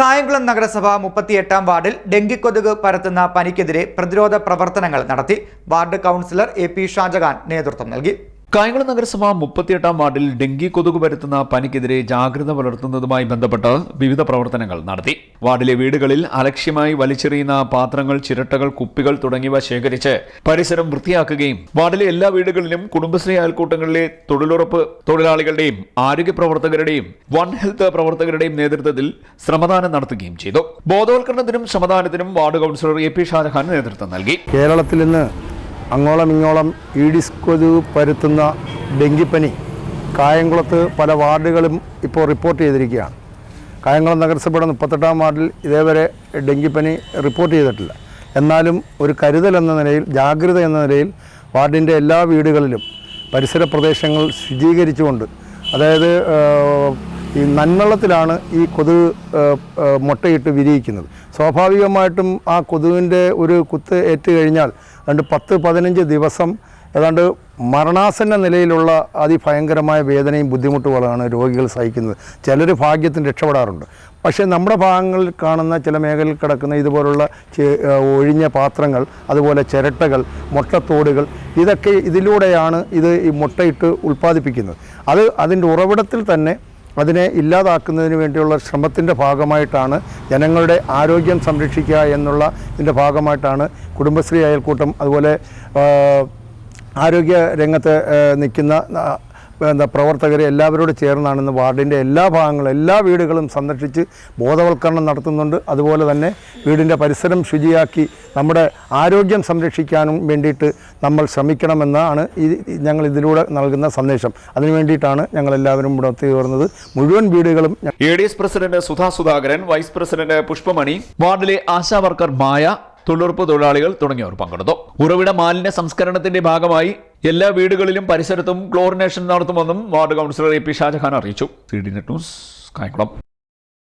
കായംകുളം നഗരസഭ മുപ്പത്തിയെട്ടാം വാർഡിൽ ഡെങ്കിക്കൊതുക് പരത്തുന്ന പനിക്കെതിരെ പ്രതിരോധ പ്രവർത്തനങ്ങൾ നടത്തി ward councillor A P Shajahan നേതൃത്വം നൽകി കായംകുളം നഗരസഭ മുപ്പത്തിയെട്ടാം വാർഡിൽ ഡെങ്കി കൊതുക് പരത്തുന്ന പനിക്കെതിരെ ജാഗ്രത പുലർത്തുന്നതുമായി ബന്ധപ്പെട്ട് വിവിധ പ്രവർത്തനങ്ങൾ നടത്തി. വാർഡിലെ വീടുകളിൽ അലക്ഷ്യമായി വലിച്ചെറിയുന്ന പാത്രങ്ങൾ ചിരട്ടകൾ കുപ്പികൾ തുടങ്ങിയവ ശേഖരിച്ച് പരിസരം വൃത്തിയാക്കുകയും വാർഡിലെ എല്ലാ വീടുകളിലും കുടുംബശ്രീ അയൽക്കൂട്ടങ്ങളിലെ തൊഴിലുറപ്പ് തൊഴിലാളികളുടെയും ആരോഗ്യ പ്രവർത്തകരുടെയും വൺ ഹെൽത്ത് പ്രവർത്തകരുടെയും നേതൃത്വത്തിൽ ശ്രമദാനം നടത്തുകയും ചെയ്തു. ബോധവൽക്കരണത്തിനും ശ്രമദാനത്തിനും ward councillor A P Shajahan നേതൃത്വം നൽകി. കേരളത്തിൽ അങ്ങോളം ഇങ്ങോളം ഈഡിസ് കൊതുക് പരുത്തുന്ന ഡെങ്കിപ്പനി കായംകുളത്ത് പല വാർഡുകളും ഇപ്പോൾ റിപ്പോർട്ട് ചെയ്തിരിക്കുകയാണ്. കായംകുളം നഗരസഭയുടെ മുപ്പത്തെട്ടാം വാർഡിൽ ഇതേവരെ ഡെങ്കിപ്പനി റിപ്പോർട്ട് ചെയ്തിട്ടില്ല. എന്നാലും ഒരു കരുതൽ എന്ന നിലയിൽ ജാഗ്രത എന്ന നിലയിൽ വാർഡിന്റെ എല്ലാ വീടുകളിലും പരിസര പ്രദേശങ്ങൾ ശുചീകരിച്ചുകൊണ്ട് അതായത് ഈ നന്മള്ളത്തിലാണ് ഈ കൊതുക് മുട്ടയിട്ട് വിരിയിക്കുന്നത്. സ്വാഭാവികമായിട്ടും ആ കൊതുകിന്റെ ഒരു കുത്ത് ഏറ്റ് കഴിഞ്ഞാൽ രണ്ട് പത്ത് പതിനഞ്ച് ദിവസം ഏതാണ്ട് മരണാസന്ന നിലയിലുള്ള അതിഭയങ്കരമായ വേദനയും ബുദ്ധിമുട്ടുകളാണ് രോഗികൾ സഹിക്കുന്നത്. ചിലർ ഭാഗ്യത്തിന് രക്ഷപ്പെടാറുണ്ട്. പക്ഷേ നമ്മുടെ ഭാഗങ്ങളിൽ കാണുന്ന ചില മേഖലയിൽ കിടക്കുന്ന ഇതുപോലുള്ള ഒഴിഞ്ഞ പാത്രങ്ങൾ അതുപോലെ ചിരട്ടകൾ മുട്ടത്തോടുകൾ ഇതൊക്കെ ഇതിലൂടെയാണ് ഇത് ഈ മുട്ടയിട്ട് ഉൽപ്പാദിപ്പിക്കുന്നത്. അത് അതിന്റെ ഉറവിടത്തിൽ തന്നെ അതിനെ ഇല്ലാതാക്കുന്നതിന് വേണ്ടിയുള്ള ശ്രമത്തിന്റെ ഭാഗമായിട്ടാണ് ജനങ്ങളുടെ ആരോഗ്യം സംരക്ഷിക്കുക എന്നുള്ള ഇതിന്റെ ഭാഗമായിട്ടാണ് കുടുംബശ്രീ അയൽക്കൂട്ടം അതുപോലെ ആരോഗ്യ രംഗത്ത് നിൽക്കുന്ന എന്താ പ്രവർത്തകരെ എല്ലാവരോട് ചേർന്നാണ് ഇന്ന് വാർഡിന്റെ എല്ലാ ഭാഗങ്ങളും എല്ലാ വീടുകളും സന്ദർശിച്ച് ബോധവൽക്കരണം നടത്തുന്നുണ്ട്. അതുപോലെ തന്നെ വീടിന്റെ പരിസരം ശുചിയാക്കി നമ്മുടെ ആരോഗ്യം സംരക്ഷിക്കാനും വേണ്ടിയിട്ട് നമ്മൾ ശ്രമിക്കണമെന്നാണ് ഈ ഞങ്ങൾ ഇതിലൂടെ നൽകുന്ന സന്ദേശം. അതിനു വേണ്ടിയിട്ടാണ് ഞങ്ങൾ എല്ലാവരും ഇവിടെ ഒത്തുചേർന്നത്. മുഴുവൻ വീടുകളും A D S president Sudha Sudhakaran vice president Pushpamani വാർഡിലെ ആശാ വർക്കർ മായ തൊഴിലുറപ്പ് തൊഴിലാളികൾ തുടങ്ങിയവർ പങ്കെടുത്തു. ഉറവിട മാലിന്യ സംസ്കരണത്തിന്റെ ഭാഗമായി എല്ലാ വീടുകളിലും പരിസരത്തും ക്ലോറിനേഷൻ നടത്തുമെന്നും ward councillor A P Shajahan അറിയിച്ചു. C D net news Kayamkulam.